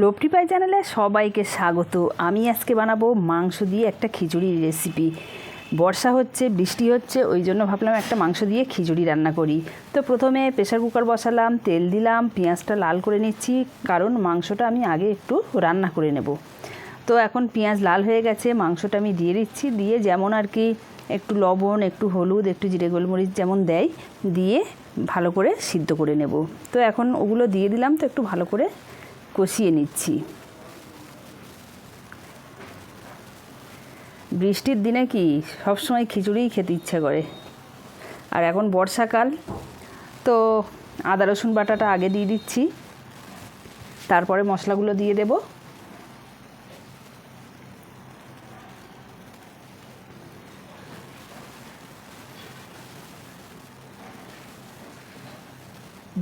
লোপটি পাই চ্যানেলে সবাইকে স্বাগত। আমি আজকে বানাবো মাংস দিয়ে একটা খিচুড়ির রেসিপি। বর্ষা হচ্ছে, বৃষ্টি হচ্ছে, ওই জন্য ভাবলাম একটা মাংস দিয়ে খিচুড়ি রান্না করি। তো প্রথমে প্রেশার কুকার বসালাম, তেল দিলাম, পেঁয়াজটা লাল করে নিচ্ছি, কারণ মাংসটা আমি আগে একটু রান্না করে নেব। তো এখন পেঁয়াজ লাল হয়ে গেছে, মাংসটা আমি দিয়ে দিচ্ছি, দিয়ে যেমন আর কি একটু লবণ, একটু হলুদ, একটু জিরে গোলমরিচ যেমন দেয়, দিয়ে ভালো করে সিদ্ধ করে নেব। তো এখন ওগুলো দিয়ে দিলাম, তো একটু ভালো করে কষিয়ে নিচ্ছি। বৃষ্টির দিনে কি সবসময় খিচুড়িই খেতে ইচ্ছে করে? আর এখন বর্ষাকাল, তো আদা, রসুন বাটাটা আগে দিয়ে দিচ্ছি। তারপরে মশলাগুলো দিয়ে দেব।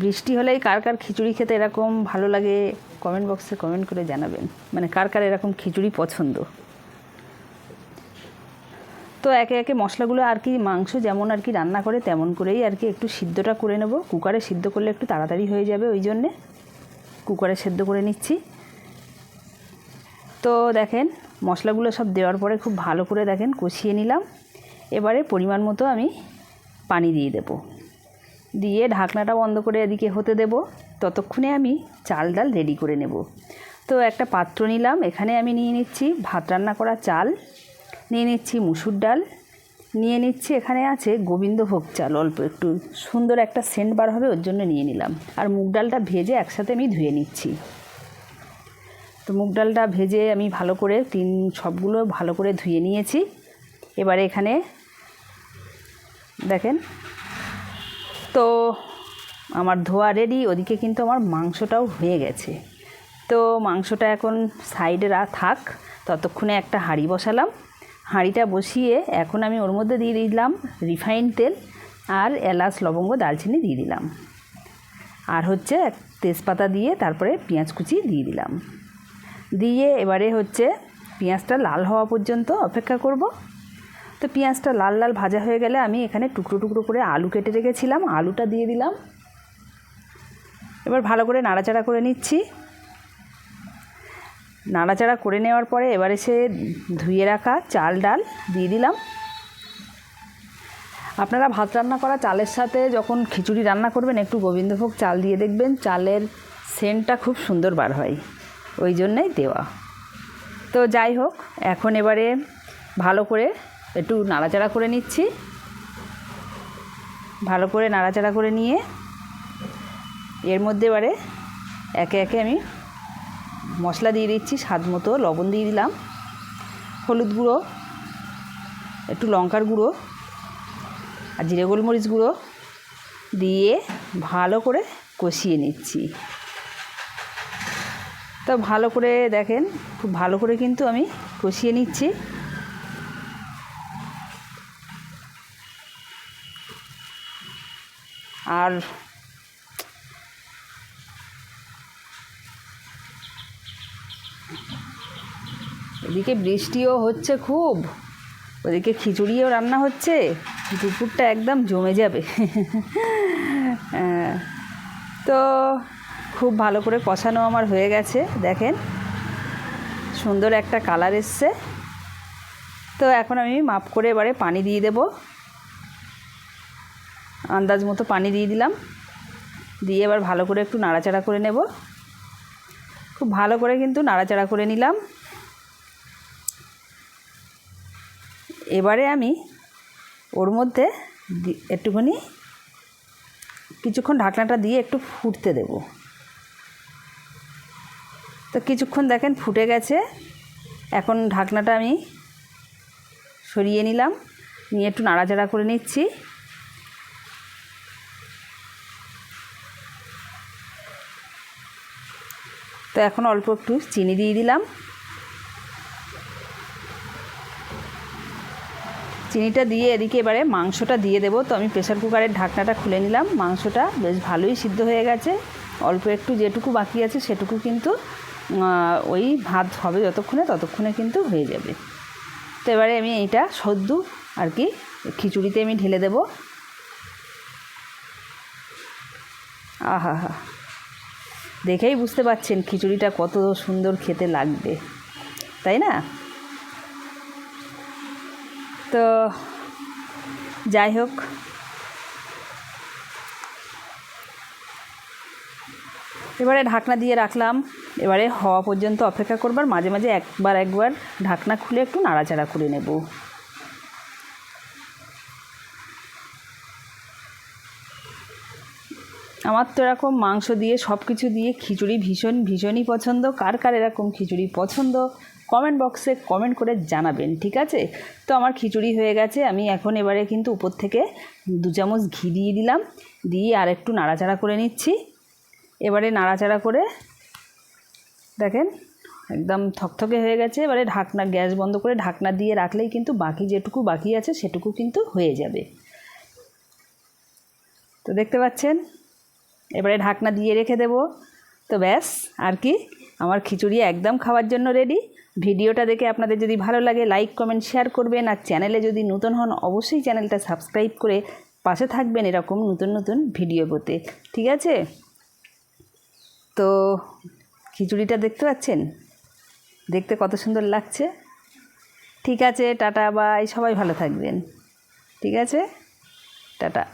বৃষ্টি হলেই কার কার খিচুড়ি খেতে এরকম ভালো লাগে কমেন্ট বক্সে কমেন্ট করে জানাবেন। মানে কার কার এরকম খিচুড়ি পছন্দ? তো একে একে মশলাগুলো আর কি, মাংস যেমন আর কি রান্না করে, তেমন করেই আর কি একটু সিদ্ধটা করে নেব। কুকারে সিদ্ধ করলে একটু তাড়াতাড়ি হয়ে যাবে ওই জন্যে। কুকারে সেদ্ধ করে নিচ্ছি। তো দেখেন, মশলাগুলো সব দেওয়ার পরে খুব ভালো করে দেখেন কষিয়ে নিলাম। এবারে পরিমাণ মতো আমি পানি দিয়ে দেবো। দিয়ে ঢাকনাটা বন্ধ করে এদিকে হতে দেব। ততক্ষণে আমি চাল ডাল রেডি করে নেব। তো একটা পাত্র নিলাম, এখানে আমি নিয়ে নিচ্ছি ভাত রান্না করা চাল, নিয়ে নিচ্ছি মুসুর ডাল, নিয়ে নিচ্ছি এখানে আছে গোবিন্দভোগ চাল, অল্প একটু সুন্দর একটা সেন্ট বার হবে, ওর জন্য নিয়ে নিলাম। আর মুগ ডালটা ভেজে একসাথে আমি ধুয়ে নিচ্ছি। তো মুগ ডালটা ভেজে আমি ভালো করে তিন, সবগুলো ভালো করে ধুয়ে নিয়েছি। এবারে এখানে দেখেন, তো আমার ধোয়া রেডি ওদিকে কিন্তু আমার মাংসটাও হয়ে গেছে। তো মাংসটা এখন সাইডে রা থাক, ততক্ষণে একটা হাঁড়ি বসালাম। হাঁড়িটা বসিয়ে এখন আমি ওর মধ্যে দিয়ে দিলাম রিফাইন তেল আর এলাচ, লবঙ্গ দালচিনি দিয়ে দিলাম। আর হচ্ছে এক তেজপাতা দিয়ে তারপরে পেঁয়াজ কুচি দিয়ে দিলাম। দিয়ে এবারে হচ্ছে পেঁয়াজটা লাল হওয়া পর্যন্ত অপেক্ষা করব। তো পেঁয়াজটা লাল লাল ভাজা হয়ে গেলে আমি এখানে টুকরো টুকরো করে আলু কেটে রেখেছিলাম। আলুটা দিয়ে দিলাম। এবার ভালো করে নাড়াচাড়া করে নিচ্ছি। নাড়াচাড়া করে নেওয়ার পরে এবারে সে ধুয়ে রাখা চাল ডাল দিয়ে দিলাম। আপনারা ভাত রান্না করা চালের সাথে যখন খিচুড়ি রান্না করবেন, একটু গোবিন্দভোগ চাল দিয়ে দেখবেন চালের সেন্টটা খুব সুন্দর বার হয়। ওই জন্যই দেওয়া। তো যাই হোক, এখন এবারে ভালো করে একটু নাড়াচাড়া করে নিচ্ছি। ভালো করে নাড়াচাড়া করে নিয়ে এর মধ্যে এবারে একে একে আমি মশলা দিয়ে দিচ্ছি, স্বাদ মতো লবণ দিয়ে দিলাম, হলুদ গুঁড়ো, একটু লঙ্কার গুঁড়ো আর জিরে গোলমরিচ গুঁড়ো দিয়ে ভালো করে কষিয়ে নিচ্ছি। তো ভালো করে দেখেন, খুব ভালো করে কিন্তু আমি কষিয়ে নিচ্ছি। আর এদিকে বৃষ্টিও হচ্ছে খুব, ওদিকে খিচুড়িও রান্না হচ্ছে, দুপুরটা একদম জমে যাবে। তো খুব ভালো করে কষানো আমার হয়ে গেছে, দেখেন, সুন্দর একটা কালার এসছে। তো এখন আমি মাপ করে এবারে পানি দিয়ে দেব। আন্দাজ মতো পানি দিয়ে দিলাম, দিয়ে এবার ভালো করে একটু নাড়াচাড়া করে নেব। খুব ভালো করে কিন্তু নাড়াচাড়া করে নিলাম। এবারে আমি ওর মধ্যে একটুখানি কিছুক্ষণ ঢাকনাটা দিয়ে একটু ফুটতে দেব। তো কিছুক্ষণ দেখেন ফুটে গেছে। এখন ঢাকনাটা আমি সরিয়ে নিলাম, নিয়ে একটু নাড়াচাড়া করে নিচ্ছি। তো এখন অল্প একটু চিনি দিয়ে দিলাম। চিনিটা দিয়ে এদিকে এবারে মাংসটা দিয়ে দেবো। তো আমি প্রেশার কুকারের ঢাকনাটা খুলে নিলাম। মাংসটা বেশ ভালোই সিদ্ধ হয়ে গেছে। অল্প একটু যেটুকু বাকি আছে সেটুকু কিন্তু ওই ভাত হবে যতক্ষণে, ততক্ষণে কিন্তু হয়ে যাবে। তো এবারে আমি এইটা সদ্য আর কি খিচুড়িতে আমি ঢেলে দেব। আহা হা। দেখেই বুঝতে পারছেন খিচুড়িটা কত সুন্দর খেতে লাগবে। তাই না? তো যাই হোক। এবারে ঢাকনা দিয়ে রাখলাম। এবারে হওয়া পর্যন্ত অপেক্ষা করবার, মাঝে মাঝে একবার একবার ঢাকনা খুলে একটু নাড়াচাড়া করে নেব। আমার তো এরকম মাংস দিয়ে সব কিছু দিয়ে খিচুড়ি ভীষণ ভীষণই পছন্দ। কার কার এরকম খিচুড়ি পছন্দ? কমেন্ট বক্সে কমেন্ট করে জানাবেন, ঠিক আছে? তো আমার খিচুড়ি হয়ে গেছে, আমি এখন এবারে কিন্তু উপর থেকে দু চামচ ঘি দিয়ে দিলাম, দিয়ে আর একটু নাড়াচাড়া করে নিচ্ছি। এবারে নাড়াচাড়া করে দেখেন, একদম থকথকে হয়ে গেছে, এবারে ঢাকনা, গ্যাস বন্ধ করে ঢাকনা দিয়ে রাখলেই কিন্তু বাকি যেটুকু বাকি আছে সেটুকু কিন্তু হয়ে যাবে। তো দেখতে পাচ্ছেন? এবারে ঢাকনা দিয়ে রেখে দেব, তো ব্যাস, আর কি? আমার খিচুড়ি একদম খাওয়ার জন্য রেডি ভিডিওটা দেখে আপনাদের যদি ভালো লাগে লাইক কমেন্ট শেয়ার করবেন। আর চ্যানেলে যদি নতুন হন, অবশ্যই চ্যানেলটা সাবস্ক্রাইব করে পাশে থাকবেন এরকম নতুন নতুন ভিডিও পেতে। ঠিক আছে? তো খিচুড়িটা দেখতে পাচ্ছেন? দেখতে কত সুন্দর লাগছে। ঠিক আছে, টাটা বাই সবাই ভালো থাকবেন। ঠিক আছে? টাটা।